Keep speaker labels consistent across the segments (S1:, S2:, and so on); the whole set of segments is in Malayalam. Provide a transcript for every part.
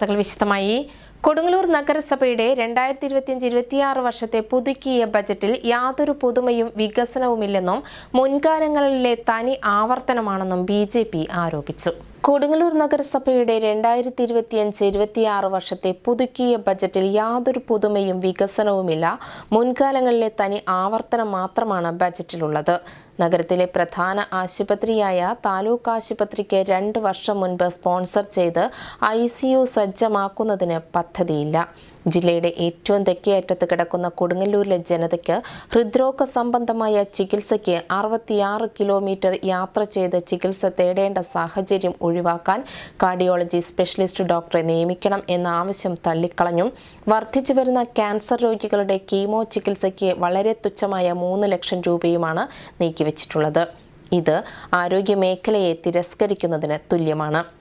S1: വാർത്തകൾ വിശദമായി. കൊടുങ്ങല്ലൂർ നഗരസഭയുടെ രണ്ടായിരത്തി ഇരുപത്തിയഞ്ച് ഇരുപത്തിയാറ് വർഷത്തെ പുതുക്കിയ ബജറ്റിൽ യാതൊരു പുതുമയും വികസനവുമില്ലെന്നും മുൻകാലങ്ങളിലെ തനി ആവർത്തനമാണെന്നും ബി ആരോപിച്ചു. കൊടുങ്ങല്ലൂർ നഗരസഭയുടെ രണ്ടായിരത്തി ഇരുപത്തിയഞ്ച് ഇരുപത്തിയാറ് വർഷത്തെ പുതുക്കിയ ബജറ്റിൽ യാതൊരു പുതുമയും വികസനവുമില്ല. മുൻകാലങ്ങളിലെ തനി ആവർത്തനം മാത്രമാണ് ബജറ്റിലുള്ളത്. നഗരത്തിലെ പ്രധാന ആശുപത്രിയായ താലൂക്ക് ആശുപത്രിക്ക് രണ്ട് വർഷം മുൻപ് സ്പോൺസർ ചെയ്ത് ഐ സജ്ജമാക്കുന്നതിന് പദ്ധതിയില്ല. ജില്ലയുടെ ഏറ്റവും തെക്കേയറ്റത്ത് കിടക്കുന്ന കൊടുങ്ങല്ലൂരിലെ ജനതയ്ക്ക് ഹൃദ്രോഗ സംബന്ധമായ ചികിത്സയ്ക്ക് അറുപത്തിയാറ് കിലോമീറ്റർ യാത്ര ചെയ്ത് ചികിത്സ തേടേണ്ട സാഹചര്യം ഒഴിവാക്കാൻ കാർഡിയോളജി സ്പെഷ്യലിസ്റ്റ് ഡോക്ടറെ നിയമിക്കണം എന്ന ആവശ്യം തള്ളിക്കളഞ്ഞു. വർദ്ധിച്ചു വരുന്ന ക്യാൻസർ രോഗികളുടെ കീമോ ചികിത്സയ്ക്ക് വളരെ തുച്ഛമായ മൂന്ന് ലക്ഷം രൂപയുമാണ് നീക്കിവച്ചിട്ടുള്ളത്. ഇത് ആരോഗ്യ മേഖലയെ തിരസ്കരിക്കുന്നതിന് തുല്യമാണ്.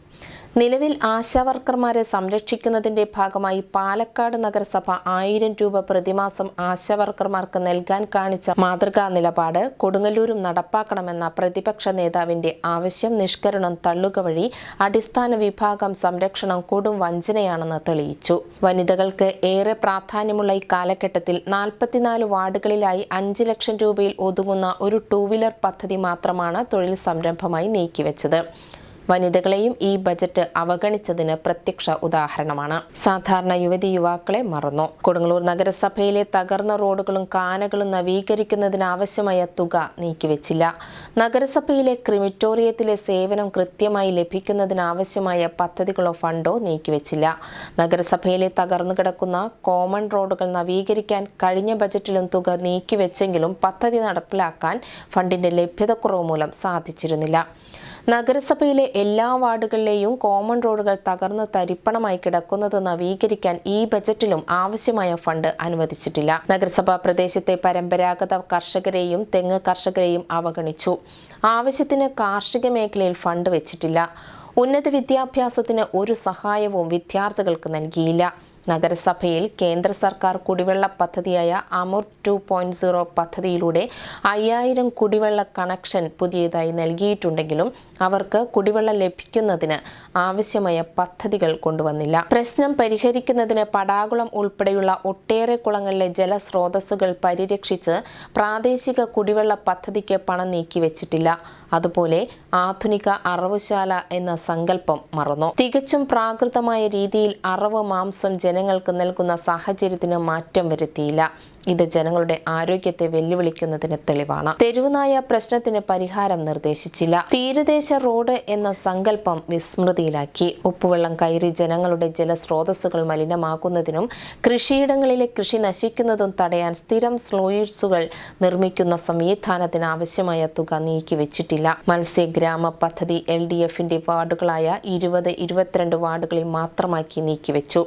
S1: നിലവിൽ ആശാവർക്കർമാരെ സംരക്ഷിക്കുന്നതിന്റെ ഭാഗമായി പാലക്കാട് നഗരസഭ ആയിരം രൂപ പ്രതിമാസം ആശാവർക്കർമാർക്ക് നൽകാൻ കാണിച്ച മാതൃകാ നിലപാട് കൊടുങ്ങല്ലൂരും നടപ്പാക്കണമെന്ന പ്രതിപക്ഷ നേതാവിന്റെ ആവശ്യം നിഷ്കരണം തള്ളുക വഴി അടിസ്ഥാന വിഭാഗം സംരക്ഷണം കൊടും വഞ്ചനയാണെന്ന് തെളിയിച്ചു. വനിതകൾക്ക് ഏറെ പ്രാധാന്യമുള്ള ഈ കാലഘട്ടത്തിൽ നാൽപ്പത്തിനാല് വാർഡുകളിലായി അഞ്ച് ലക്ഷം രൂപയിൽ ഒതുങ്ങുന്ന ഒരു ടൂ വീലർ പദ്ധതി മാത്രമാണ് തൊഴിൽ സംരംഭമായി നീക്കിവെച്ചത്. വനിതകളെയും ഈ ബജറ്റ് അവഗണിച്ചതിന് പ്രത്യക്ഷ ഉദാഹരണമാണ്. സാധാരണ യുവതി യുവാക്കളെ മറന്നു. കൊടുങ്ങല്ലൂർ നഗരസഭയിലെ തകർന്ന റോഡുകളും കാനകളും നവീകരിക്കുന്നതിനാവശ്യമായ തുക നീക്കിവെച്ചില്ല. നഗരസഭയിലെ ക്രിമിറ്റോറിയത്തിലെ സേവനം കൃത്യമായി ലഭിക്കുന്നതിനാവശ്യമായ പദ്ധതികളോ ഫണ്ടോ നീക്കിവെച്ചില്ല. നഗരസഭയിലെ തകർന്നു കിടക്കുന്ന കോമൺ റോഡുകൾ നവീകരിക്കാൻ കഴിഞ്ഞ ബജറ്റിലും തുക നീക്കിവെച്ചെങ്കിലും പദ്ധതി നടപ്പിലാക്കാൻ ഫണ്ടിന്റെ ലഭ്യതക്കുറവ് മൂലം സാധിച്ചിരുന്നില്ല. നഗരസഭയിലെ എല്ലാ വാർഡുകളിലെയും കോമൺ റോഡുകൾ തകർന്ന് തരിപ്പണമായി കിടക്കുന്നത് നവീകരിക്കാൻ ഈ ബജറ്റിലും ആവശ്യമായ ഫണ്ട് അനുവദിച്ചിട്ടില്ല. നഗരസഭാ പ്രദേശത്തെ പരമ്പരാഗത കർഷകരെയും തെങ്ങ് കർഷകരെയും അവഗണിച്ചു. ആവശ്യത്തിന് കാർഷിക മേഖലയിൽ ഫണ്ട് വെച്ചിട്ടില്ല. ഉന്നത വിദ്യാഭ്യാസത്തിന് ഒരു സഹായവും വിദ്യാർത്ഥികൾക്ക് നൽകിയില്ല. നഗരസഭയിൽ കേന്ദ്ര സർക്കാർ കുടിവെള്ള പദ്ധതിയായ അമൃത് ടു പോയിന്റ് സീറോ പദ്ധതിയിലൂടെ അയ്യായിരം കുടിവെള്ള കണക്ഷൻ പുതിയതായി നൽകിയിട്ടുണ്ടെങ്കിലും അവർക്ക് കുടിവെള്ളം ലഭിക്കുന്നതിന് ആവശ്യമായ പദ്ധതികൾ കൊണ്ടുവന്നില്ല. പ്രശ്നം പരിഹരിക്കുന്നതിന് പടാകുളം ഉൾപ്പെടെയുള്ള ഒട്ടേറെ കുളങ്ങളിലെ ജലസ്രോതസ്സുകൾ പരിരക്ഷിച്ച് പ്രാദേശിക കുടിവെള്ള പദ്ധതിക്ക് പണം നീക്കിവെച്ചിട്ടില്ല അതുപോലെ ആധുനിക അറവുശാല എന്ന സങ്കല്പം മറന്നു. തികച്ചും പ്രാകൃതമായ രീതിയിൽ അറവ് മാംസം ജനങ്ങൾക്ക് നൽകുന്ന സാഹചര്യത്തിന് മാറ്റം വരുത്തിയില്ല. ഇത് ജനങ്ങളുടെ ആരോഗ്യത്തെ വെല്ലുവിളിക്കുന്നതിന് തെളിവാണ്. തെരുവുനായ പ്രശ്നത്തിന് പരിഹാരം നിർദ്ദേശിച്ചില്ല. തീരദേശ റോഡ് എന്ന സങ്കല്പം വിസ്മൃതിയിലാക്കി. ഉപ്പുവെള്ളം കയറി ജനങ്ങളുടെ ജലസ്രോതസ്സുകൾ മലിനമാക്കുന്നതിനും കൃഷിയിടങ്ങളിലെ കൃഷി നശിക്കുന്നതും തടയാൻ സ്ഥിരം സ്ലോയിഡ്സുകൾ നിർമ്മിക്കുന്ന സംവിധാനത്തിന് ആവശ്യമായ തുക നീക്കിവെച്ചിട്ടില്ല. മത്സ്യഗ്രാമ പദ്ധതി എൽ ഡി എഫിന്റെ വാർഡുകളായ ഇരുപത് ഇരുപത്തിരണ്ട് വാർഡുകളിൽ മാത്രമാക്കി നീക്കിവെച്ചു.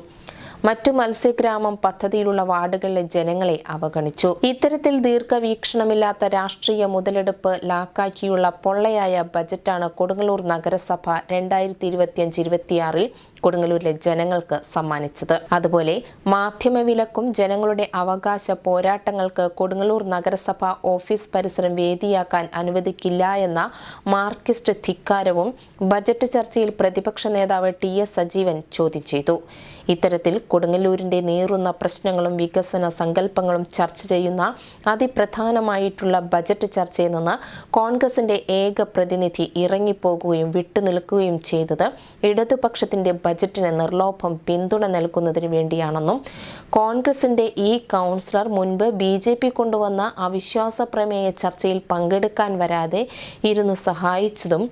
S1: മറ്റു മത്സ്യഗ്രാമം പദ്ധതിയിലുള്ള വാർഡുകളിലെ ജനങ്ങളെ അവഗണിച്ചു. ഇത്തരത്തിൽ ദീർഘവീക്ഷണമില്ലാത്ത രാഷ്ട്രീയ മുതലെടുപ്പ് ലാക്കാക്കിയുള്ള പൊള്ളയായ ബജറ്റാണ് കൊടുങ്ങല്ലൂർ നഗരസഭ രണ്ടായിരത്തി ഇരുപത്തിയഞ്ച് ഇരുപത്തിയാറിൽ കൊടുങ്ങല്ലൂരിലെ ജനങ്ങൾക്ക് സമ്മാനിച്ചത്. അതുപോലെ മാധ്യമവിലക്കും ജനങ്ങളുടെ അവകാശ പോരാട്ടങ്ങൾക്ക് കൊടുങ്ങല്ലൂർ നഗരസഭ ഓഫീസ് പരിസരം വേദിയാക്കാൻ അനുവദിക്കില്ല എന്ന മാർക്കിസ്റ്റ് ധിക്കാരവും ബജറ്റ് ചർച്ചയിൽ പ്രതിപക്ഷ നേതാവ് ടി എസ് സജീവൻ ചോദ്യം ചെയ്തു. ഇത്തരത്തിൽ കൊടുങ്ങല്ലൂരിന്റെ നേറുന്ന പ്രശ്നങ്ങളും വികസന സങ്കല്പങ്ങളും ചർച്ച ചെയ്യുന്ന അതിപ്രധാനമായിട്ടുള്ള ബജറ്റ് ചർച്ചയിൽ നിന്ന് കോൺഗ്രസിന്റെ ഏക പ്രതിനിധി ഇറങ്ങിപ്പോകുകയും വിട്ടുനിൽക്കുകയും ചെയ്തത് ഇടതുപക്ഷത്തിന്റെ ബജറ്റിന് നിർലോഭം പിന്തുണ നൽകുന്നതിന് വേണ്ടിയാണെന്നും കോൺഗ്രസിന്റെ ഈ കൗൺസിലർ മുൻപ് ബി ജെ പി കൊണ്ടുവന്ന അവിശ്വാസ പ്രമേയ ചർച്ചയിൽ പങ്കെടുക്കാൻ വരാതെ ഇരുന്ന് സഹായിച്ചതും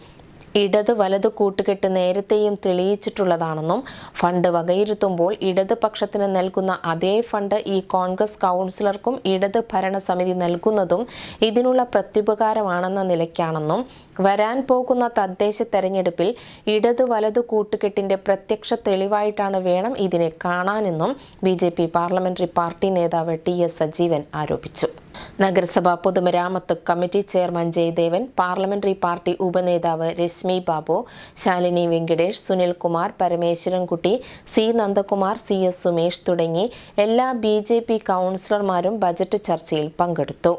S1: ഇടത് വലത് കൂട്ടുകെട്ട് നേരത്തെയും തെളിയിച്ചിട്ടുള്ളതാണെന്നും ഫണ്ട് വകയിരുത്തുമ്പോൾ ഇടത് പക്ഷത്തിന് നൽകുന്ന അതേ ഫണ്ട് ഈ കോൺഗ്രസ് കൗൺസിലർക്കും ഇടത് ഭരണസമിതി നൽകുന്നതും ഇതിനുള്ള പ്രത്യുപകാരമാണെന്ന നിലയ്ക്കാണെന്നും വരാൻ പോകുന്ന തദ്ദേശ തെരഞ്ഞെടുപ്പിൽ ഇടത് വലത് കൂട്ടുകെട്ടിന്റെ പ്രത്യക്ഷ തെളിവായിട്ടാണ് വേണം ഇതിനെ കാണാനെന്നും B J P parliamentary party നേതാവ് ടി എസ് സജീവൻ ആരോപിച്ചു. നഗരസഭാ പൊതുമരാമത്ത് committee chairman Jayadevan parliamentary party ഉപനേതാവ് Reshmi Babu Shalini Venkatesh Sunilkumar Parameswarankutty C Nandakumar C S Sumesh തുടങ്ങി എല്ലാ ബി ജെ പി കൗൺസിലർമാരും ബജറ്റ് ചർച്ചയിൽ പങ്കെടുത്തു.